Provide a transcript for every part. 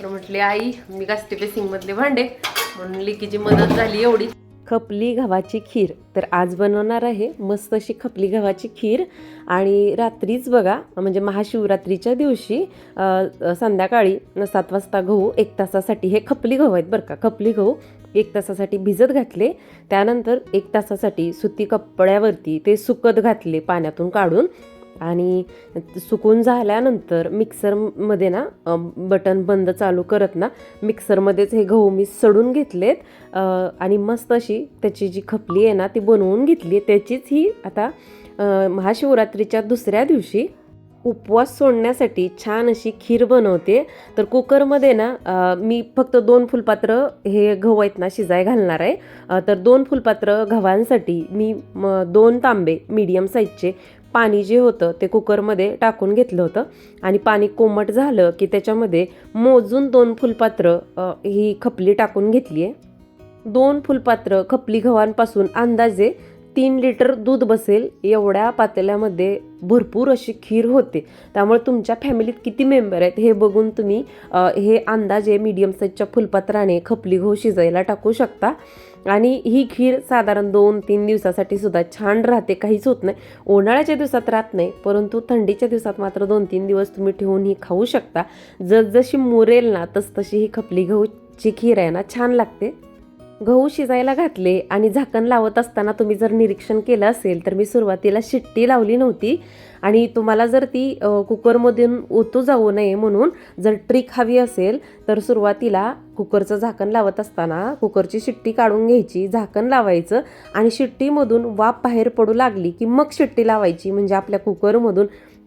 तर म्हटले आई मी घासते बेसिंगमधले भांडे. म्हणून लिकीची मदत झाली एवढी. खपली गव्हाची खीर. तर आज बनवणार आहे मस्त अशी खपली गव्हाची खीर. आणि रात्रीच बघा म्हणजे महाशिवरात्रीच्या दिवशी संध्याकाळी सात वाजता गहू एक तासासाठी. हे खपली गहू आहेत बरं का. खपली गहू एक तासासाठी भिजत घातले. त्यानंतर एक तासासाठी सुती कपड्यावरती ते सुकत घातले पाण्यातून काढून. आणि सुकून झाल्यानंतर मिक्सरमध्ये ना बटन बंद चालू करत ना मिक्सरमध्येच हे गहू मी सडून घेतलेत. आणि मस्त अशी त्याची जी खपली आहे ना ती बनवून घेतली त्याचीच ही आता महाशिवरात्रीच्या दुसऱ्या दिवशी उपवास सोडण्यासाठी छान अशी खीर बनवते. तर कुकरमध्ये ना मी फक्त दोन फुलपात्र हे गहू आहेत ना शिजाय घालणार आहे. तर दोन फुलपात्र गव्हांसाठी मी दोन तांबे मीडियम साईजचे पाणी जे होतं ते कुकरमध्ये टाकून घेतलं होतं. आणि पाणी कोमट झालं की त्याच्यामध्ये मोजून दोन फुलपात्र ही खपली टाकून घेतली आहे दोन फुलपात्र खपली गव्हांपासून अंदाजे तीन लिटर दूध बसेल एवढ्या पातेल्यामध्ये भरपूर अशी खीर होते. त्यामुळे तुमच्या फॅमिलीत किती मेंबर आहेत हे बघून तुम्ही हे अंदाजे मीडियम साईजच्या फुलपात्राने खपली गहू शिजायला टाकू शकता. आणि ही खीर साधारण दोन तीन दिवसासाठी सुद्धा छान राहते काहीच होत नाही. उन्हाळ्याच्या दिवसात राहत नाही परंतु थंडीच्या दिवसात मात्र दोन तीन दिवस तुम्ही ठेवून ही खाऊ शकता. जसजशी मुरेल ना तसतशी ही खपली गहूची खीर आहे ना छान लागते. गहू शिजायला घातले आणि झाकण लावत असताना तुम्ही जर निरीक्षण केलं असेल तर मी सुरुवातीला शिट्टी लावली नव्हती. आणि तुम्हाला जर ती कुकरमधून ओतू जाऊ नये म्हणून जर ट्रिक हवी असेल तर सुरुवातीला कुकरचं झाकण लावत असताना कुकरची शिट्टी काढून घ्यायची झाकण लावायचं आणि शिट्टीमधून वाफ बाहेर पडू लागली की मग शिट्टी लावायची. म्हणजे आपल्या कुकरमधून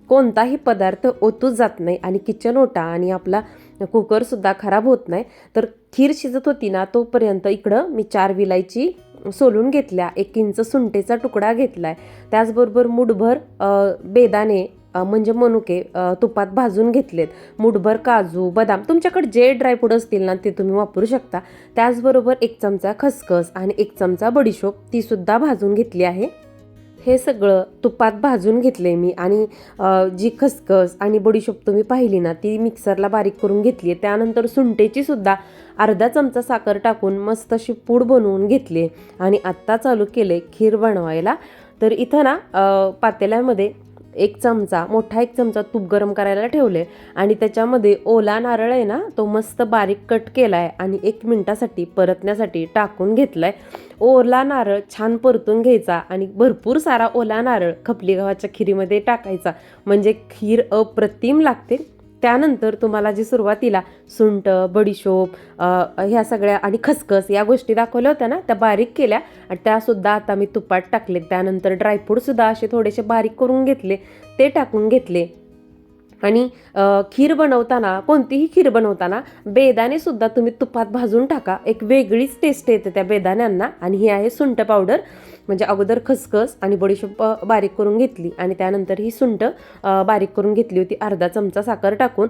कोणताही पदार्थ ओतूच जात नाही आणि किचन ओटा आणि आपला कुकरसुद्धा खराब होत नाही. तर खीर शिजत होती ना तोपर्यंत इकडं मी चार विलायची सोलून घेतल्या. एक इंच सुंटेचा तुकडा घेतला आहे त्याचबरोबर मुठभर बेदाने बेदाणे म्हणजे मनुके तुपात भाजून घेतलेत. मुठभर काजू बदाम तुमच्याकडे जे ड्रायफ्रूट असतील ना ते तुम्ही वापरू शकता. त्याचबरोबर एक चमचा खसखस आणि एक चमचा बडीशोप तीसुद्धा भाजून घेतली आहे. हे सगळं तुपात भाजून घेतले मी आणि जी खसखस आणि बडीशोप तुम्ही पाहिली ना ती मिक्सरला बारीक करून घेतली आहे त्यानंतर सुंटेची सुद्धा अर्धा चमचा साखर टाकून मस्त अशी पूड बनवून घेतली आणि आत्ता चालू केले खीर बनवायला. तर इथं ना पातेल्यामध्ये एक चमचा मोठा एक चमचा तूप गरम करायला ठेवले आणि त्याच्यामध्ये ओला नारळ आहे ना तो मस्त बारीक कट केला आहे आणि एक मिनटासाठी परतण्यासाठी टाकून घेतला आहे ओला नारळ छान परतून घ्यायचा आणि भरपूर सारा ओला नारळ खपली गव्हाच्या खिरीमध्ये टाकायचा. म्हणजे खीर अप्रतिम लागते. त्यानंतर तुम्हाला जी सुरुवातीला सुंट बडीशोप ह्या सगळ्या आणि खसखस या गोष्टी दाखवल्या होत्या ना त्या बारीक केल्या आणि त्यासुद्धा आता मी तुपात टाकले. त्यानंतर ड्रायफ्रूटसुद्धा असे थोडेसे बारीक करून घेतले. ते टाकून घेतले. आणि खीर बनवताना कोणतीही खीर बनवताना बेदाणेसुद्धा तुम्ही तुपात भाजून टाका. एक वेगळीच टेस्ट येते त्या बेदाण्यांना. आणि ही आहे सुंठ पावडर म्हणजे अगोदर खसखस आणि बडीशोप बारीक करून घेतली आणि त्यानंतर ही सुंट बारीक करून घेतली होती. अर्धा चमचा साखर टाकून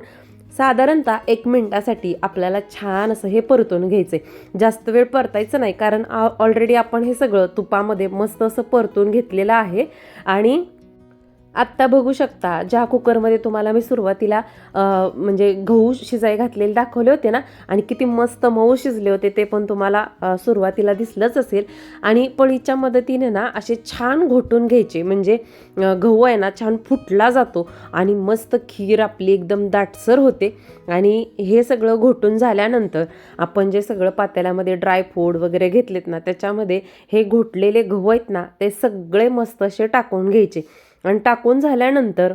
साधारणतः एक मिनटासाठी आपल्याला छान असं हे परतून घ्यायचे जास्त वेळ परतायचं नाही कारण ऑलरेडी आपण हे सगळं तुपामध्ये मस्त असं परतून घेतलेलं आहे. आणि आत्ता बघू शकता ज्या कुकरमध्ये तुम्हाला मी सुरुवातीला म्हणजे गहू शिजाय घातलेले दाखवले होते ना आणि किती मस्त मऊ शिजले होते ते पण तुम्हाला सुरुवातीला दिसलंच असेल. आणि पळीच्या मदतीने ना असे छान घोटून घ्यायचे म्हणजे गहू आहे ना छान फुटला जातो आणि मस्त खीर आपली एकदम दाटसर होते. आणि हे सगळं घोटून झाल्यानंतर आपण जे सगळं पातेल्यामध्ये ड्रायफ्रूट वगैरे घेतलेत ना त्याच्यामध्ये हे घोटलेले गहू आहेत ना ते सगळे मस्त असे टाकून घ्यायचे. आणि टाकून झाल्यानंतर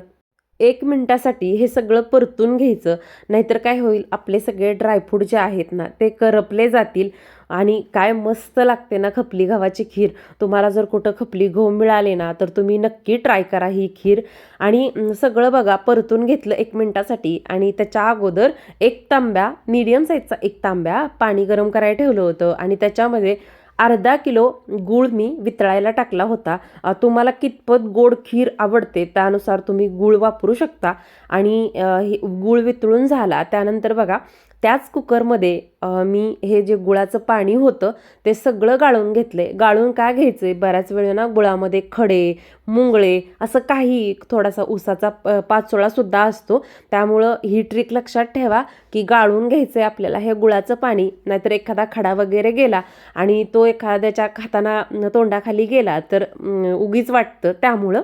एक मिनटासाठी हे सगळं परतून घ्यायचं. नाहीतर काय होईल आपले सगळे ड्रायफ्रूट जे आहेत ना ते करपले जातील. आणि काय मस्त लागते ना खपली गव्हाची खीर. तुम्हाला जर कुठं खपली गहू मिळाले ना तर तुम्ही नक्की ट्राय करा ही खीर. आणि सगळं बघा परतून घेतलं एक मिनटासाठी. आणि त्याच्या अगोदर एक तांब्या मीडियम साईजचा एक तांब्या पाणी गरम करायला ठेवलं होतं. आणि त्याच्यामध्ये अर्धा किलो गूळ मी वितळायला टाकला होता. तुम्हाला कितपत गोड खीर आवडते त्यानुसार तुम्ही गूळ वापरू शकता. आणि हे गूळ वितळून झाला त्यानंतर बघा त्याच कुकरमध्ये मी हे जे गुळाचं पाणी होतं ते सगळं गाळून घेतले गाळून काय आहे बऱ्याच वेळेला ना गुळामध्ये खडे मुंगळे असं काही थोडासा उसाचा प- पाचोळासुद्धा असतो. त्यामुळं ही ट्रिक लक्षात ठेवा की गाळून घ्यायचं आहे आपल्याला हे गुळाचं पाणी. नाहीतर एखादा खडा वगैरे गेला आणि तो एखाद्याच्या खाताना तोंडाखाली गेला तर उगीच वाटतं. त्यामुळं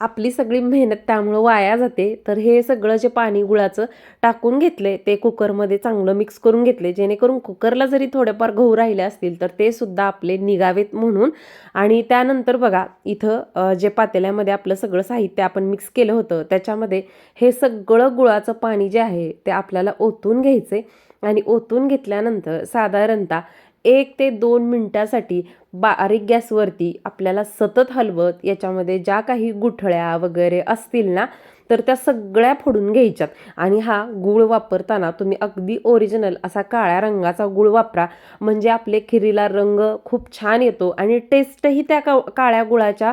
आपली सगळी मेहनत त्यामुळं वाया जाते. तर हे सगळं जे पाणी गुळाचं टाकून घेतले ते कुकरमध्ये चांगलं मिक्स करून घेतले. जेणेकरून कुकरला जरी थोडेफार गहू राहिले असतील तर ते सुद्धा आपले निघावेत म्हणून. आणि त्यानंतर बघा इथं जे पातेल्यामध्ये आपलं सगळं साहित्य आपण मिक्स केलं होतं त्याच्यामध्ये हे सगळं गुळाचं पाणी जे आहे ते आपल्याला ओतून घ्यायचे. आणि ओतून घेतल्यानंतर साधारणतः एक ते दोन मिनटासाठी बारीक गॅसवरती आपल्याला सतत हलवत याच्यामध्ये ज्या काही गुठळ्या वगैरे असतील ना तर त्या सगळ्या फोडून घ्यायच्यात. आणि हा गूळ वापरताना तुम्ही अगदी ओरिजिनल असा काळ्या रंगाचा गूळ वापरा. म्हणजे आपले खिरीला रंग खूप छान येतो आणि टेस्टही त्या का काळ्या गुळाच्या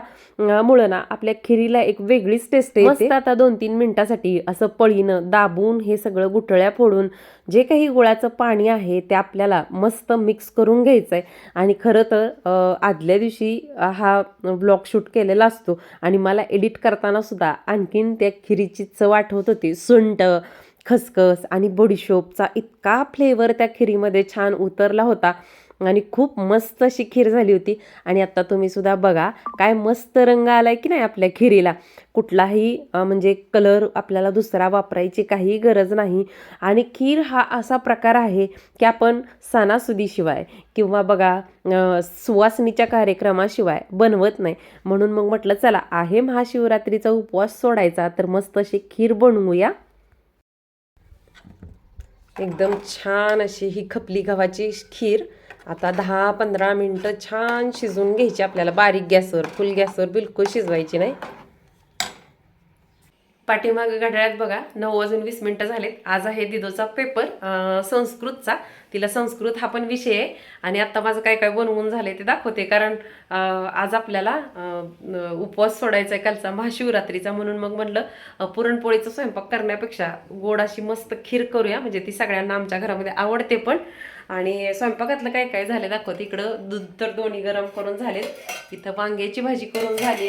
मुळं ना आपल्या खिरीला एक वेगळीच टेस्ट येते. आता दोन तीन मिनिटासाठी असं पळीनं दाबून हे सगळं गुठळ्या फोडून जे काही गुळाचं पाणी आहे ते आपल्याला मस्त मिक्स करून घ्यायचं आहे आणि खरं तर आदल्या दिवशी हा ब्लॉग शूट केलेला असतो आणि मला एडिट करताना सुद्धा आणखीन त्या खिरीची चव आठवत होती. सुंट खसखस आणि बडीशोपचा इतका फ्लेवर त्या खिरीमध्ये छान उतरला होता. आणि खूप मस्त अशी खीर झाली होती. आणि आत्ता तुम्ही सुद्धा बघा काय मस्त रंग आला आहे की नाही आपल्या खिरीला. कुठलाही म्हणजे कलर आपल्याला दुसरा वापरायची काही गरज नाही. आणि खीर हा असा प्रकार आहे की आपण सणासुदीशिवाय किंवा बघा सुवासनीच्या कार्यक्रमाशिवाय बनवत नाही. म्हणून मग म्हटलं चला आहे महाशिवरात्रीचा उपवास सोडायचा तर मस्त अशी खीर बनवूया. एकदम छान अशी ही खपली गव्हाची खीर. आता दहा पंधरा मिनटं छान शिजवून घ्यायची आपल्याला. बारीक गॅसवर फुल गॅसवर बिलकुल शिजवायची नाही. पाठीमागं घड्याळ्यात बघा नऊ वाजून वीस मिनटं झालेत. आज आहे दिदोचा पेपर संस्कृतचा. तिला संस्कृत हा पण विषय आहे. आणि आत्ता माझं काय काय बनवून झालंय ते दाखवते. कारण आज आपल्याला उपवास सोडायचा आहे कालचा महाशिवरात्रीचा म्हणून मग म्हणलं पुरणपोळीचा स्वयंपाक करण्यापेक्षा गोड अशी मस्त खीर करूया. म्हणजे ती सगळ्यांना आमच्या घरामध्ये आवडते पण. आणि स्वयंपाकातलं काय काय झालं दाखवते इकडं दूध तर दोन्ही गरम करून झालेत. इथं वांग्याची भाजी करून झाली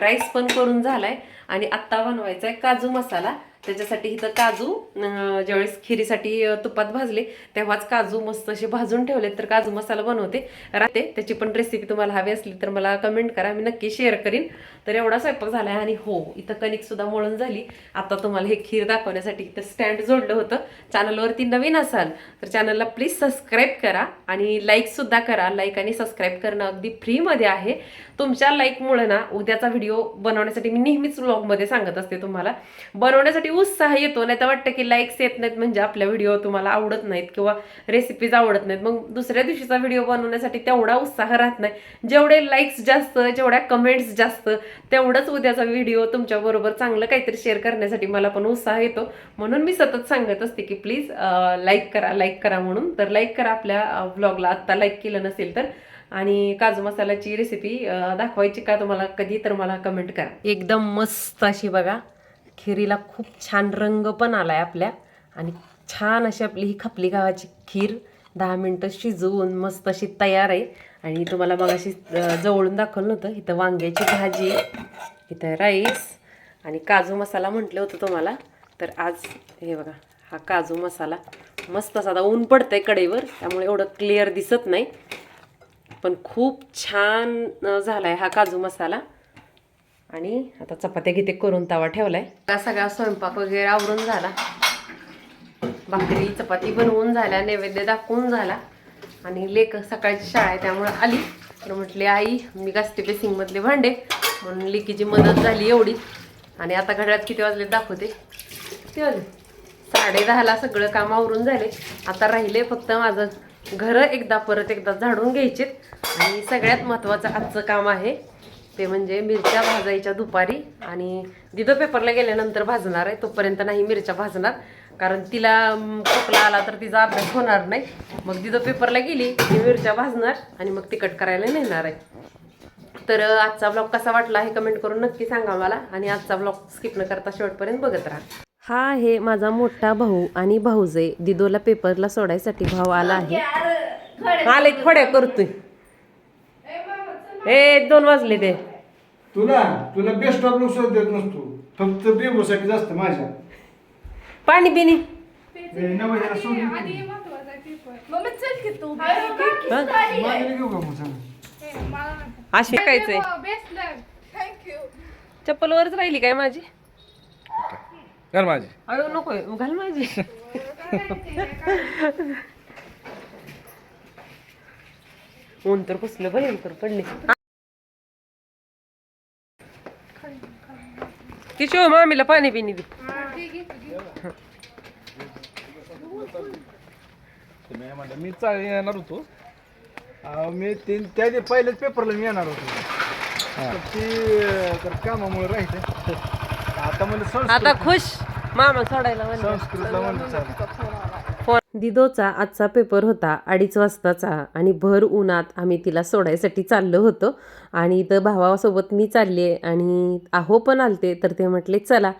राईस पण करून झालाय. आणि आत्ता बनवायचा आहे काजू मसाला. त्याच्यासाठी इथं काजू ज्यावेळेस खिरीसाठी तुपात भाजले तेव्हाच काजू मस्त असे भाजून ठेवले तर काजू मसाला बनवते. राहते त्याची पण रेसिपी तुम्हाला हवी असली तर मला कमेंट करा मी नक्की शेअर करीन. तर एवढा स्वयंपाक झाला आहे आणि हो इथं कणिकसुद्धा मळून झाली. आता तुम्हाला हे खीर दाखवण्यासाठी इथं स्टँड जोडलं होतं. चॅनलवरती नवीन असाल तर चॅनलला प्लीज सबस्क्राईब करा आणि लाईकसुद्धा करा. लाईक आणि सबस्क्राईब करणं अगदी फ्रीमध्ये आहे. तुमच्या लाईकमुळे ना उद्याचा व्हिडिओ बनवण्यासाठी मी नेहमीच ब्लॉगमध्ये सांगत असते तुम्हाला. बनवण्यासाठी उत्साह येतो नाही तर वाटतं की लाईक्स येत नाहीत म्हणजे आपल्या व्हिडिओ तुम्हाला आवडत नाहीत किंवा रेसिपीज आवडत नाहीत. मग दुसऱ्या दिवशीचा व्हिडिओ बनवण्यासाठी तेवढा उत्साह राहत नाही. जेवढे लाईक्स जास्त जेवढ्या कमेंट्स जास्त तेवढंच उद्याचा व्हिडिओ तुमच्याबरोबर चांगलं काहीतरी शेअर करण्यासाठी मला पण उत्साह येतो. म्हणून मी सतत सांगत असते की प्लीज लाईक करा लाईक करा म्हणून. तर लाईक करा आपल्या व्लॉगला आत्ता लाईक केलं नसेल तर. आणि काजू मसाल्याची रेसिपी दाखवायची का तुम्हाला? कधी तर मला कमेंट करा. एकदम मस्त अशी बघा. खिरीला खूप छान रंग पण आला आहे आपल्या. आणि छान अशी आपली ही खपली गावाची खीर. दहा मिनटं शिजवून मस्त अशी तयार आहे. आणि तुम्हाला मग अशी जवळून दाखवलं नव्हतं. इथं वांग्याची भाजी इथं राईस आणि काजू मसाला म्हटलं होतं तुम्हाला. तर आज हे बघा हा काजू मसाला मस्त असा आता ऊन आहे कडेवर त्यामुळे एवढं क्लिअर दिसत नाही. पण खूप छान झाला आहे हा काजू मसाला. आणि आता चपात्या घेते करून तवा ठेवलाय. हा सगळा स्वयंपाक वगैरे आवरून झाला. भाकरी चपाती बनवून झाल्या नैवेद्य दाखवून झाला. आणि लेक सकाळची शाळा आहे त्यामुळे आली. तर म्हटले आई मी घासते बेसिंगमधले भांडे. म्हणून लेकीची मदत झाली एवढी. आणि आता घड्यात किती वाजले दाखवते. किती वाजले? साडे दहाला सगळं काम आवरून झाले. आता राहिले फक्त माझं घर एकदा परत एकदा झाडून घ्यायचेत. आणि सगळ्यात महत्त्वाचं आजचं काम आहे ते म्हणजे मिरच्या भाजायच्या दुपारी आणि दिदो पेपरला गेल्यानंतर भाजणार आहे तोपर्यंत नाही मिरच्या भाजणार. कारण तिला खोकला आला तर तिचा अभ्यास होणार नाही. मग दिदो पेपरला गेली की मिरच्या भाजणार आणि मग तिकट करायला नेणार आहे. तर आजचा ब्लॉग कसा वाटला हे कमेंट करून नक्की सांगा मला आणि आजचा ब्लॉग स्किप न करता शेवटपर्यंत बघत राहा. हा आहे माझा मोठा भाऊ आणि भाऊजे दिदोला पेपरला सोडायसाठी भाऊ आला आहे. आले खोड्या करतोय. ए दोन वाजले ते तुला तुला बेस्ट ऑफ लुक देत नसतो. फक्त बेबूसाठी जास्त माझ्या. पाणी बिनी ए, नवऱ्याला सोडून दे. मम्मी चल की तू. माझ्याला घेऊ का? मग सांग? अशी बेस्ट थँक्यू चप्पल वरच राहिली काय माझी? कर माझे. अयो नको घाल माझी. ऊन तर पुसलं भयंकर पडले. किशो मामीला पाणी बिनी दे तुम्ही म्हणलं मी चाल येणार होतो. अहो, मी तीन त्या दिवशी पहिल्याच पेपरला मी येणार होतो. तर ती अं, तर कामामुळे राहिलं. आता मला संस्कृत. आता खुश. मामा सोडायला म्हणलं. संस्कृतला म्हणलं फोन दिदोचा आजचा पेपर होता अडीच वाजताचा. आणि भर उन्हात आम्ही तिला सोडायसाठी चाललो होतो. आणि इथं भावासोबत मी चालले आणि आहो पण आलते. तर ते म्हटले चला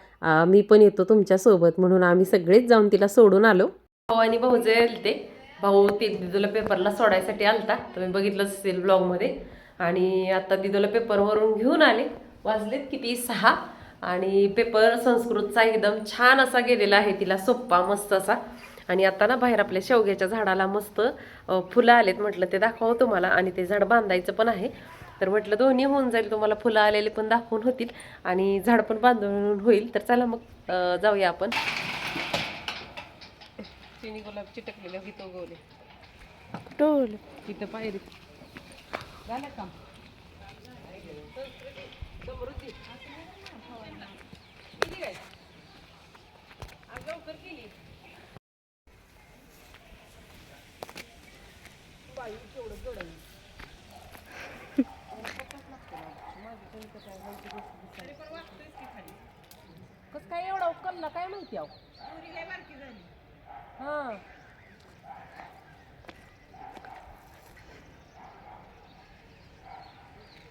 मी पण येतो तुमच्यासोबत म्हणून आम्ही सगळेच जाऊन तिला सोडून आलो. भाऊ आणि भाऊजे आलते. भाऊ ते दिदूला पेपरला सोडायसाठी आलता. तुम्ही बघितलं असेल ब्लॉगमध्ये. आणि आता दिदोला पेपरवरून घेऊन आले. वाजलेत किती? सहा. आणि पेपर संस्कृतचा एकदम छान असा गेलेला आहे तिला सोप्पा मस्त असा. आणि आता ना बाहेर आपल्या शेवग्याच्या झाडाला मस्त फुलं आलेत म्हटलं ते दाखवावं तुम्हाला. आणि ते झाड बांधायचं पण आहे. तर म्हटलं दोन्ही होऊन जाईल तुम्हाला फुलं आलेले पण दाखवून होतील आणि झाड पण बांधून होईल. तर चला मग जाऊया आपण. चिनी गुलाब चिटकलेले गीतो गोले टोल. तिथं पायरी. झालं काम. कसं काय एवढा उकलला काय माहिती अहो? हां.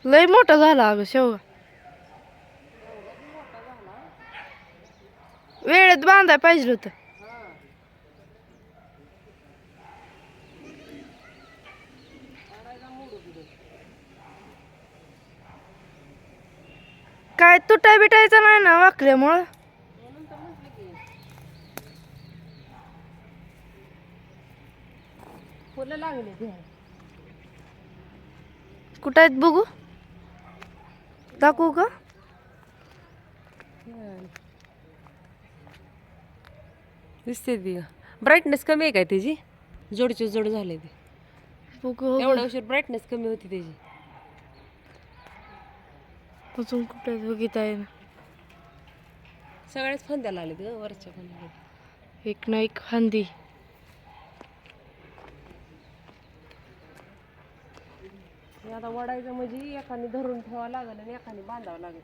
लय मोठा झाला अगं शेवगा. वेळेत बांधाय पाहिजे होतं. काय तुटाय बिटायचं नाही ना वाकल्यामुळं? फुलं लागले कुठं आहेत बघू? दाखवू का? दिसते ती. ब्राईटनेस कमी आहे काय त्याची जोडचे जोड झाले ते. बघू एवढा उशीर ब्राईटनेस कमी होती त्याची. अजून कुठे बघित आहे ना. सगळ्याच फांद्याला आले ग वरच्या फांद्या. एक ना एक फांदी. आता वडायचं म्हणजे एकाने धरून ठेवावं लागेल आणि एकाने बांधावं लागेल.